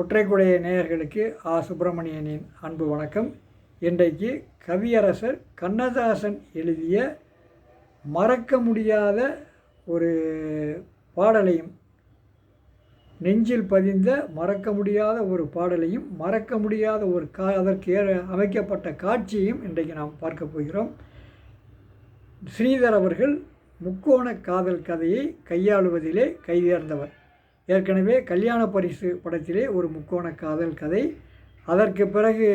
ஒற்றைக்குடைய நேயர்களுக்கு ஆ. சுப்பிரமணியனின் அன்பு வணக்கம். இன்றைக்கு கவியரசர் கண்ணதாசன் எழுதிய மறக்க முடியாத ஒரு பாடலையும் நெஞ்சில் பதிந்த மறக்க முடியாத ஒரு பாடலையும் மறக்க முடியாத ஒரு கா அதற்கு அமைக்கப்பட்ட காட்சியையும் இன்றைக்கு நாம் பார்க்க போகிறோம். ஸ்ரீதர் அவர்கள் முக்கோண காதல் கதையை கையாளுவதிலே கைதேர்ந்தவர். ஏற்கனவே கல்யாண பரிசு படத்திலே ஒரு முக்கோண காதல் கதை. அதற்கு பிறகு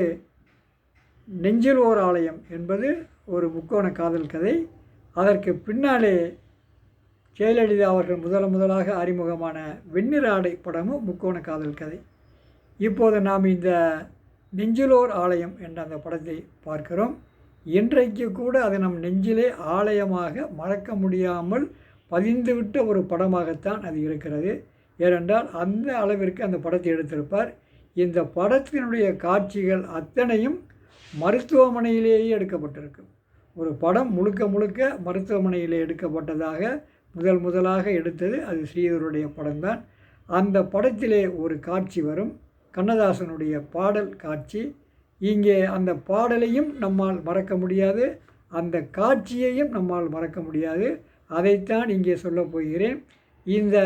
நெஞ்சில் ஓர் ஆலயம் என்பது ஒரு முக்கோண காதல் கதை. அதற்கு பின்னாலே ஜெயலலிதா அவர்கள் முதல் முதலாக அறிமுகமான வெண்ணிற ஆடை படமும் முக்கோண காதல் கதை. இப்போது நாம் இந்த நெஞ்சிலோர் ஆலயம் என்ற அந்த படத்தை பார்க்கிறோம். இன்றைக்கு கூட அதை நம் நெஞ்சிலே ஆலயமாக மறக்க முடியாமல் பதிந்துவிட்ட ஒரு படமாகத்தான் அது இருக்கிறது. ஏனென்றால் அந்த அளவிற்கு அந்த படத்தை எடுத்திருப்பார். இந்த படத்தினுடைய காட்சிகள் அத்தனையும் மருத்துவமனையிலேயே எடுக்கப்பட்டிருக்கும் ஒரு படம் முழுக்க முழுக்க மருத்துவமனையிலே எடுக்கப்பட்டதாக முதல் முதலாக எடுத்தது அது ஸ்ரீதருடைய படம்தான். அந்த படத்திலே ஒரு காட்சி வரும். கண்ணதாசனுடைய பாடல் காட்சி. இங்கே அந்த பாடலையும் நம்மால் மறக்க முடியாது. அந்த காட்சியையும் நம்மால் மறக்க முடியாது. அதைத்தான் இங்கே சொல்லப் போகிறேன். இந்த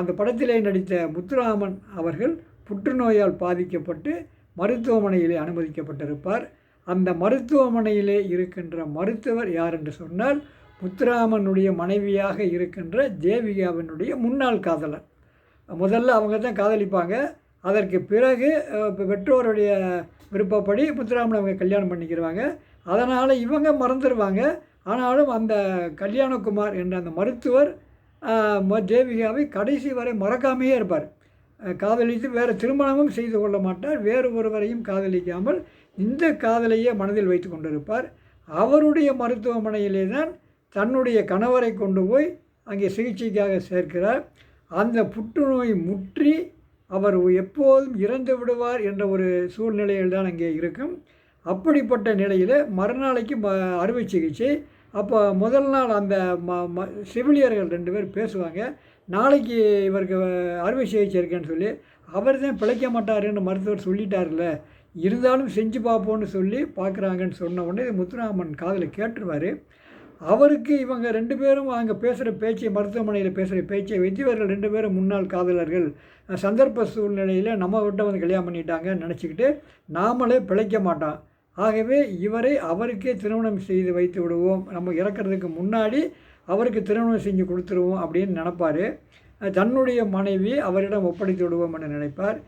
அந்த படத்திலே நடித்த முத்துராமன் அவர்கள் புற்றுநோயால் பாதிக்கப்பட்டு மருத்துவமனையிலே அனுமதிக்கப்பட்டிருப்பார். அந்த மருத்துவமனையிலே இருக்கின்ற மருத்துவர் யார் என்று சொன்னால் முத்துராமனுடைய மனைவியாக இருக்கின்ற தேவிகாவினுடைய முன்னாள் காதலர். முதல்ல அவங்க தான் காதலிப்பாங்க. அதற்கு பிறகு பெற்றோருடைய விருப்பப்படி முத்துராமன் அவங்க கல்யாணம் பண்ணிக்கிறாங்க அதனால் இவங்க மறந்துடுவாங்க ஆனாலும் அந்த கல்யாணகுமார் என்ற அந்த மருத்துவர் தேவிகாவை கடைசி வரை மறக்காமையே இருப்பார். காதலித்து வேறு திருமணமும் செய்து கொள்ள மாட்டார். வேறு ஒருவரையும் காதலிக்காமல் இந்த காதலையே மனதில் வைத்து கொண்டிருப்பார். அவருடைய மருத்துவமனையிலே தான் தன்னுடைய கணவரை கொண்டு போய் அங்கே சிகிச்சைக்காக சேர்க்கிறார். அந்த புற்றுநோய் முற்றி அவர் எப்போதும் இறந்து விடுவார் என்ற ஒரு சூழ்நிலையில் தான் அங்கே இருக்கும். அப்படிப்பட்ட நிலையில் மறுநாளைக்கு ம அறுவை சிகிச்சை அப்போ முதல் நாள் அந்த ம ம செவிலியர்கள் ரெண்டு பேர் பேசுவாங்க. நாளைக்கு இவருக்கு அறுவை சிகிச்சை இருக்கேன்னு சொல்லி அவர் தான் பிழைக்க மாட்டாருன்னு மருத்துவர் சொல்லிட்டார்ல இருந்தாலும் செஞ்சு பார்ப்போன்னு சொல்லி பார்க்குறாங்கன்னு சொன்ன உடனே முத்துராமன் காதில் கேட்டுருவார். அவருக்கு இவங்க ரெண்டு பேரும் அங்கே பேசுகிற பேச்சை மருத்துவமனையில் பேசுகிற பேச்சை வைத்து இவர்கள் ரெண்டு பேரும் முன்னாள் காதலர்கள் சந்தர்ப்ப சூழ்நிலையில் நம்ம விட்ட வந்து கல்யாணம் பண்ணிட்டாங்கன்னு நினச்சிக்கிட்டு நாமளே பிழைக்க மாட்டோம். ஆகவே இவரை அவருக்கே திருமணம் செய்து வைத்து விடுவோம். நம்ம இறக்கிறதுக்கு முன்னாடி அவருக்கு திருமணம் செஞ்சு கொடுத்துருவோம் அப்படின்னு நினப்பார். தன்னுடைய மனைவி அவரிடம் ஒப்படைத்து விடுவோம் என்று நினைப்பார்.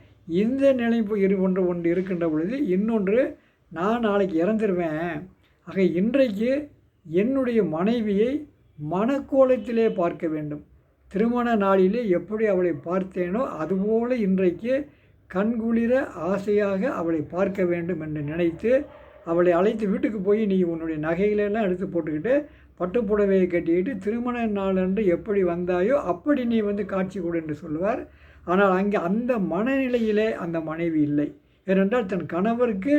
இந்த நினைப்பு இரு ஒன்று ஒன்று இருக்கின்ற பொழுது இன்னொன்று நான் நாளைக்கு இறந்துருவேன். ஆக இன்றைக்கு என்னுடைய மனைவியை மனக்கோலத்திலே பார்க்க வேண்டும். திருமண நாளிலே எப்படி அவளை பார்த்தேனோ அதுபோல் இன்றைக்கு கண்குளிர ஆசையாக அவளை பார்க்க வேண்டும் என்று நினைத்து அவளை அழைத்து வீட்டுக்கு போய் நீ உன்னுடைய நகைகளெல்லாம் எடுத்து போட்டுக்கிட்டு பட்டுப்புடவையை கட்டிக்கிட்டு திருமண நாள் என்று எப்படி வந்தாயோ அப்படி நீ வந்து காட்சி கொடு என்று சொல்லுவார். ஆனால் அங்கே அந்த மனநிலையிலே அந்த மனைவி இல்லை. ஏனென்றால் தன் கணவருக்கு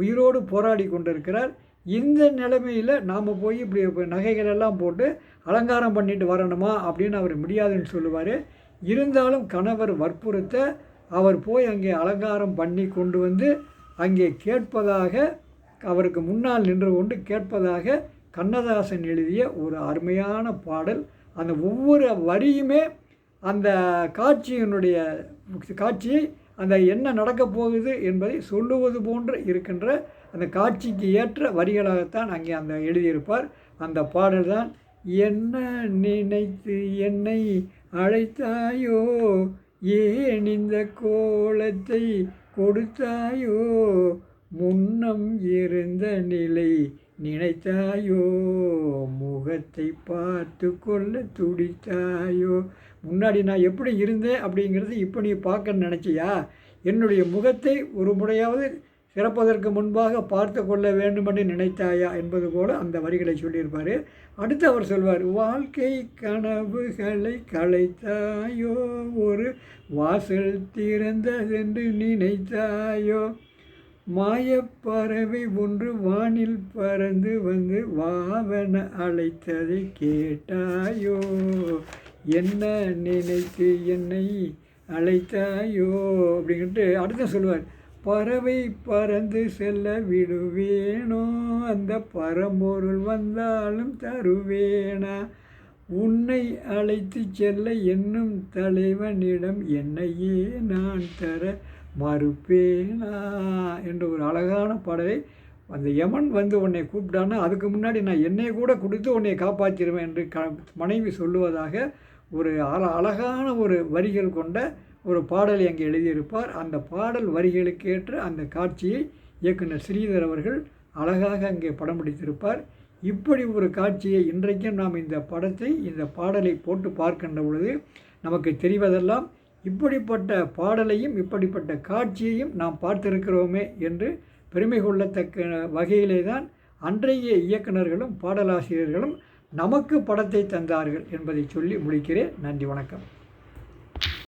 உயிரோடு போராடி கொண்டிருக்கிறார். இந்த நிலைமையில் நாம் போய் இப்படி நகைகள் எல்லாம் போட்டு அலங்காரம் பண்ணிட்டு வரணுமா அப்படின்னு அவர் முடியாதுன்னு சொல்லுவார். இருந்தாலும் கணவர் வற்புறுத்த அவர் போய் அங்கே அலங்காரம் பண்ணி கொண்டு வந்து அங்கே கேட்பதாக அவருக்கு முன்னால் நின்று கொண்டு கேட்பதாக கண்ணதாசன் எழுதிய ஒரு அருமையான பாடல். அந்த ஒவ்வொரு வரியுமே அந்த காட்சியினுடைய காட்சியை அந்த என்ன நடக்கப் போகுது என்பதை சொல்லுவது போன்று இருக்கின்ற அந்த காட்சிக்கு ஏற்ற வரிகளாகத்தான் அங்கே அந்த எழுதியிருப்பார். அந்த பாடல் தான் என்ன நினைத்து என்னை அழைத்தாயோ ஏன் இந்த கோலத்தை கொடுத்தாயோ? முன்னம் இருந்த நிலை நினைத்தாயோ? முகத்தை பார்த்து கொள்ள துடித்தாயோ? முன்னாடி நான் எப்படி இருந்தேன் அப்படிங்கிறது இப்போ நீ பார்க்க நினச்சியா? என்னுடைய முகத்தை ஒரு முறையாவது சிறப்பதற்கு முன்பாக பார்த்து கொள்ள வேண்டுமென்று நினைத்தாயா என்பது போல அந்த வரிகளை சொல்லியிருப்பார். அடுத்து அவர் சொல்வார் வாழ்க்கை கனவுகளை களைத்தாயோ ஒரு வாசல் திறந்ததென்று நினைத்தாயோ மாயப்பறவை ஒன்று வானில் பறந்து வந்து வாவன அழைத்ததை கேட்டாயோ என்ன நினைத்து என்னை அழைத்தாயோ? அப்படின்ட்டு அடுத்து சொல்லுவார் பறவை பறந்து செல்ல விடுவேனோ? அந்த பரம்பொருள் வந்தாலும் தருவேனா? உன்னை அழைத்து செல்ல என்னும் தலைவனிடம் என்னையே நான் தர மறுப்பேனா? என்ற ஒரு அழகான பாடலை அந்த யமன் வந்து உன்னை கூப்பிட்டான்னா அதுக்கு முன்னாடி நான் என்னை கூட கொடுத்து உன்னை காப்பாற்றிடுவேன் என்று க மனைவி சொல்லுவதாக ஒரு அழ அழகான ஒரு வரிகள் கொண்ட ஒரு பாடலை அங்கே எழுதியிருப்பார். அந்த பாடல் வரிகளுக்கேற்ற அந்த காட்சியை இயக்குனர் ஸ்ரீதர் அவர்கள் அழகாக அங்கே படம் பிடித்திருப்பார். இப்படி ஒரு காட்சியை இன்றைக்கும் நாம் இந்த படத்தை இந்த பாடலை போட்டு பார்க்கின்ற பொழுது நமக்கு தெரிவதெல்லாம் இப்படிப்பட்ட பாடலையும் இப்படிப்பட்ட காட்சியையும் நாம் பார்த்திருக்கிறோமே என்று பெருமை கொள்ளத்தக்க வகையிலே தான் அன்றைய இயக்குனர்களும் பாடலாசிரியர்களும் நமக்கு படத்தை தந்தார்கள் என்பதை சொல்லி முடிக்கிறேன். நன்றி வணக்கம்.